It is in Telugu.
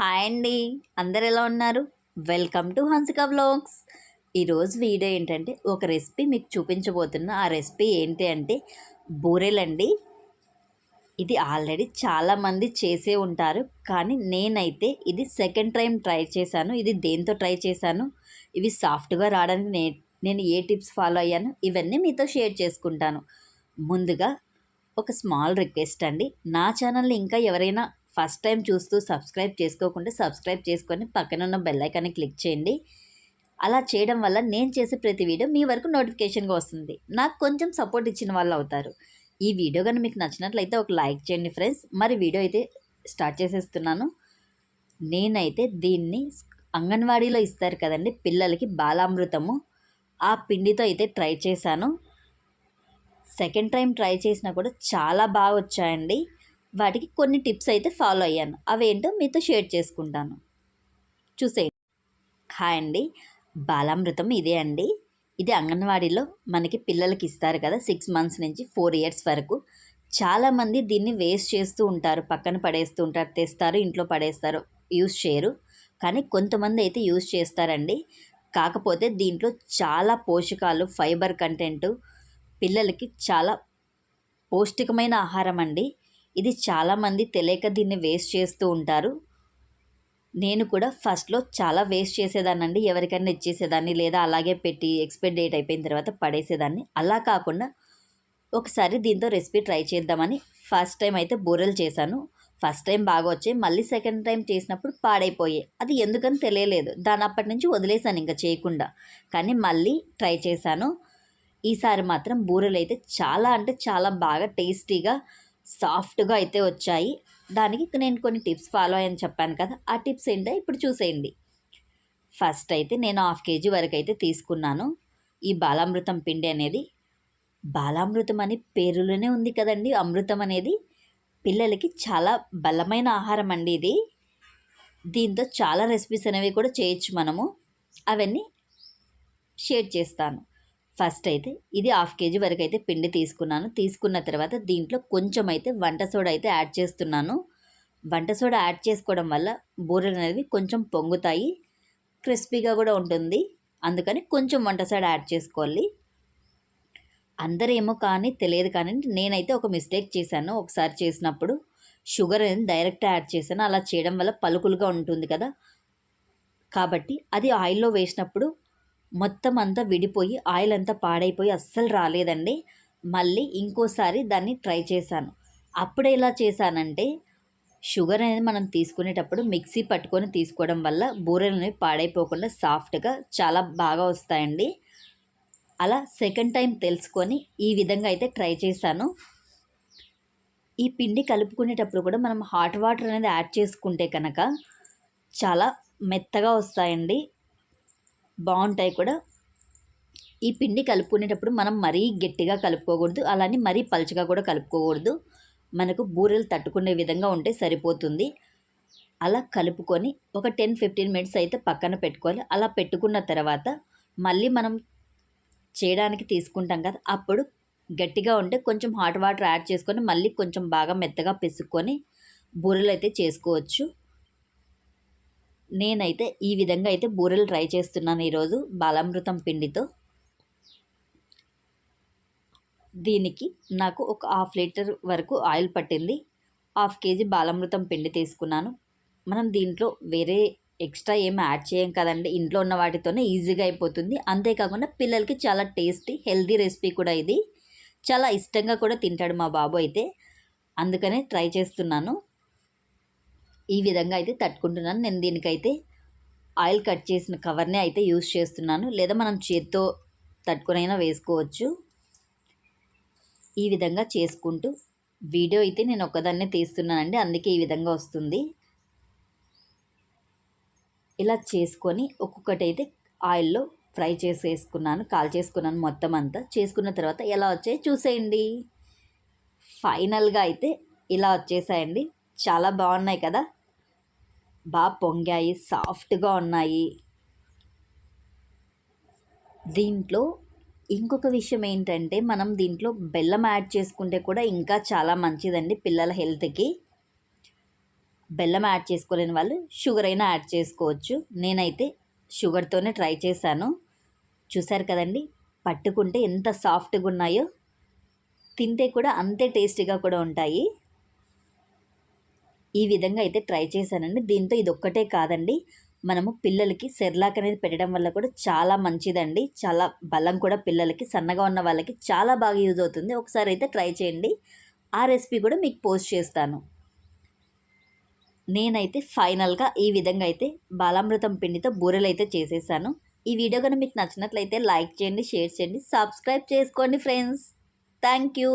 హాయ్ అండి. అందరు ఎలా ఉన్నారు? వెల్కమ్ టు హన్సిక వ్లాగ్స్ ఈరోజు వీడియో ఏంటంటే ఒక రెసిపీ మీకు చూపించబోతున్నా ఆ రెసిపీ ఏంటి అంటే బూరెలండి ఇది ఆల్రెడీ చాలామంది చేసే ఉంటారు. కానీ నేనైతే ఇది సెకండ్ టైం ట్రై చేశాను. ఇది దేంతో ట్రై చేశాను? ఇవి సాఫ్ట్గా రావడానికి నే నేను ఏ టిప్స్ ఫాలో అయ్యాను? ఇవన్నీ మీతో షేర్ చేసుకుంటాను. ముందుగా ఒక స్మాల్ రిక్వెస్ట్ అండి. నా ఛానల్ని ఇంకా ఎవరైనా ఫస్ట్ టైం చూస్తూ సబ్స్క్రైబ్ చేసుకోకుండా సబ్స్క్రైబ్ చేసుకొని పక్కన ఉన్న బెల్ ఐకాన్ని క్లిక్ చేయండి. అలా చేయడం వల్ల నేను చేసే ప్రతి వీడియో మీ వరకు నోటిఫికేషన్గా వస్తుంది. నాకు కొంచెం సపోర్ట్ ఇచ్చిన వాళ్ళు అవుతారు. ఈ వీడియో కానీ మీకు నచ్చినట్లయితే ఒక లైక్ చేయండి ఫ్రెండ్స్ మరి వీడియో అయితే స్టార్ట్ చేసేస్తున్నాను. నేనైతే దీన్ని అంగన్వాడీలో ఇస్తారు కదండి పిల్లలకి బాలామృతము. ఆ పిండితో అయితే ట్రై చేశాను. సెకండ్ టైం ట్రై చేసినా కూడా చాలా బాగా వచ్చాయండి. వాటికి కొన్ని టిప్స్ అయితే ఫాలో అయ్యాను. అవేంటో మీతో షేర్ చేసుకుంటాను. చూసేయండి. హాయ్ అండి. బాలామృతం ఇదే అండి. ఇది అంగన్వాడీలో మనకి పిల్లలకి ఇస్తారు కదా సిక్స్ మంత్స్ నుంచి ఫోర్ ఇయర్స్ వరకు. చాలామంది దీన్ని వేస్ట్ చేస్తూ ఉంటారు. పక్కన పడేస్తూ ఉంటారు తెస్తారు ఇంట్లో పడేస్తారు యూస్ చేయరు. కానీ కొంతమంది అయితే యూస్ చేస్తారండి. కాకపోతే దీంట్లో చాలా పోషకాలు ఫైబర్ కంటెంట్ పిల్లలకి చాలా పౌష్టికమైన ఆహారం అండి. ఇది చాలామంది తెలియక దీన్ని వేస్ట్ చేస్తూ ఉంటారు. నేను కూడా ఫస్ట్లో చాలా వేస్ట్ చేసేదాన్నండి ఎవరికైనా ఇచ్చేసేదాన్ని లేదా అలాగే పెట్టి ఎక్స్పైర్ డేట్ అయిపోయిన తర్వాత పడేసేదాన్ని. అలా కాకుండా ఒకసారి దీంతో రెసిపీ ట్రై చేద్దామని ఫస్ట్ టైం అయితే బూరెలు చేశాను. ఫస్ట్ టైం బాగా వచ్చాయి. మళ్ళీ సెకండ్ టైం చేసినప్పుడు పాడైపోయాయి. అది ఎందుకని తెలియలేదు. దాని అప్పటి నుంచి వదిలేశాను ఇంకా చేయకుండా. కానీ మళ్ళీ ట్రై చేశాను. ఈసారి మాత్రం బూరెలు అయితే చాలా అంటే చాలా బాగా టేస్టీగా సాఫ్ట్గా అయితే వచ్చాయి. దానికి నేను కొన్ని టిప్స్ ఫాలో అయ్యని చెప్పాను కదా. ఆ టిప్స్ ఏంటో ఇప్పుడు చూసేయండి. ఫస్ట్ అయితే నేను హాఫ్ కేజీ వరకు అయితే తీసుకున్నాను. ఈ బాలామృతం పిండి అనేది బాలామృతం అని పేరులోనే ఉంది కదండి. అమృతం అనేది పిల్లలకి చాలా బలమైన ఆహారం అండి ఇది. దీంతో చాలా రెసిపీస్ అనేవి కూడా చేయొచ్చు మనము. అవన్నీ షేర్ చేస్తాను. ఫస్ట్ అయితే ఇది హాఫ్ కేజీ వరకు అయితే పిండి తీసుకున్నాను. తీసుకున్న తర్వాత దీంట్లో కొంచెం అయితే వంట సోడా అయితే యాడ్ చేస్తున్నాను. వంట సోడా యాడ్ చేసుకోవడం వల్ల బూరెలు అనేవి కొంచెం పొంగుతాయి. క్రిస్పీగా కూడా ఉంటుంది. అందుకని కొంచెం వంట సోడా యాడ్ చేసుకోవాలి. అందరేమో కానీ తెలియదు కానీ నేనైతే ఒక మిస్టేక్ చేశాను. ఒకసారి చేసినప్పుడు షుగర్ అనేది డైరెక్ట్ యాడ్ చేశాను. అలా చేయడం వల్ల పలుకులుగా ఉంటుంది కదా. కాబట్టి అది ఆయిల్లో వేసినప్పుడు మొత్తం అంతా విడిపోయి ఆయిల్ అంతా పాడైపోయి అస్సలు రాలేదండి. మళ్ళీ ఇంకోసారి దాన్ని ట్రై చేశాను. అప్పుడు ఎలా చేశానంటే షుగర్ అనేది మనం తీసుకునేటప్పుడు మిక్సీ పట్టుకొని తీసుకోవడం వల్ల బూరెలు అనేవి పాడైపోకుండా సాఫ్ట్గా చాలా బాగా వస్తాయండి. అలా సెకండ్ టైం తెలుసుకొని ఈ విధంగా అయితే ట్రై చేశాను. ఈ పిండి కలుపుకునేటప్పుడు కూడా మనం హాట్ వాటర్ అనేది యాడ్ చేసుకుంటే కనుక చాలా మెత్తగా వస్తాయండి. బాగుంటాయి కూడా. ఈ పిండి కలుపుకునేటప్పుడు మనం మరీ గట్టిగా కలుపుకోకూడదు. అలానే మరీ పలుచగా కూడా కలుపుకోకూడదు. మనకు బూరెలు తట్టుకునే విధంగా ఉంటే సరిపోతుంది. అలా కలుపుకొని ఒక టెన్ ఫిఫ్టీన్ మినిట్స్ అయితే పక్కన పెట్టుకోవాలి. అలా పెట్టుకున్న తర్వాత మళ్ళీ మనం చేయడానికి తీసుకుంటాం కదా అప్పుడు గట్టిగా ఉంటే కొంచెం హాట్ వాటర్ యాడ్ చేసుకొని మళ్ళీ కొంచెం బాగా మెత్తగా పిసుక్కొని బూరెలు అయితే చేసుకోవచ్చు. నేనైతే ఈ విధంగా అయితే బూరెలు ట్రై చేస్తున్నాను ఈరోజు బాలామృతం పిండితో. దీనికి నాకు ఒక హాఫ్ లీటర్ వరకు ఆయిల్ పట్టింది. హాఫ్ కేజీ బాలామృతం పిండి తీసుకున్నాను. మనం దీంట్లో వేరే ఎక్స్ట్రా ఏం యాడ్ చేయం కదండి. ఇంట్లో ఉన్న వాటితోనే ఈజీగా అయిపోతుంది. అంతేకాకుండా పిల్లలకి చాలా టేస్టీ హెల్దీ రెసిపీ కూడా ఇది. చాలా ఇష్టంగా కూడా తింటాడు మా బాబు అయితే. అందుకనే ట్రై చేస్తున్నాను. ఈ విధంగా అయితే తట్టుకుంటున్నాను. నేను దీనికైతే ఆయిల్ కట్ చేసిన కవర్నే అయితే యూస్ చేస్తున్నాను. లేదా మనం చేత్తో తట్టుకునైనా వేసుకోవచ్చు. ఈ విధంగా చేసుకుంటూ వీడియో అయితే నేను ఒక్కదాన్నే తీస్తున్నానండి. అందుకే ఈ విధంగా వస్తుంది. ఇలా చేసుకొని ఒక్కొక్కటి అయితే ఆయిల్లో ఫ్రై చేసేసుకున్నాను. కాల్ చేసుకున్నాను మొత్తం అంతా. చేసుకున్న తర్వాత ఎలా వచ్చాయి చూసేయండి. ఫైనల్గా అయితే ఇలా వచ్చేసాయండి. చాలా బాగున్నాయి కదా. బాగా పొంగాయి సాఫ్ట్గా ఉన్నాయి. దీంట్లో ఇంకొక విషయం ఏంటంటే మనం దీంట్లో బెల్లం యాడ్ చేసుకుంటే కూడా ఇంకా చాలా మంచిదండి పిల్లల హెల్త్కి. బెల్లం యాడ్ చేసుకోలేని వాళ్ళు షుగర్ అయినా యాడ్ చేసుకోవచ్చు. నేనైతే షుగర్తోనే ట్రై చేశాను. చూశారు కదండి పట్టుకుంటే ఎంత సాఫ్ట్గా ఉన్నాయో. తింటే కూడా అంతే టేస్టీగా కూడా ఉంటాయి. ఈ విధంగా అయితే ట్రై చేశానండి. దీంతో ఇది ఒక్కటే కాదండి. మనము పిల్లలకి సెర్లాక్ అనేది పెట్టడం వల్ల కూడా చాలా మంచిదండి. చాలా బలం కూడా పిల్లలకి సన్నగా ఉన్న వాళ్ళకి చాలా బాగా యూజ్ అవుతుంది. ఒకసారి అయితే ట్రై చేయండి. ఆ రెసిపీ కూడా మీకు పోస్ట్ చేస్తాను. నేనైతే ఫైనల్గా ఈ విధంగా అయితే బాలామృతం పిండితో బూరెలు అయితే చేసేసాను. ఈ వీడియో కనుక మీకు నచ్చినట్లయితే లైక్ చేయండి షేర్ చేయండి సబ్స్క్రైబ్ చేసుకోండి ఫ్రెండ్స్. Thank you.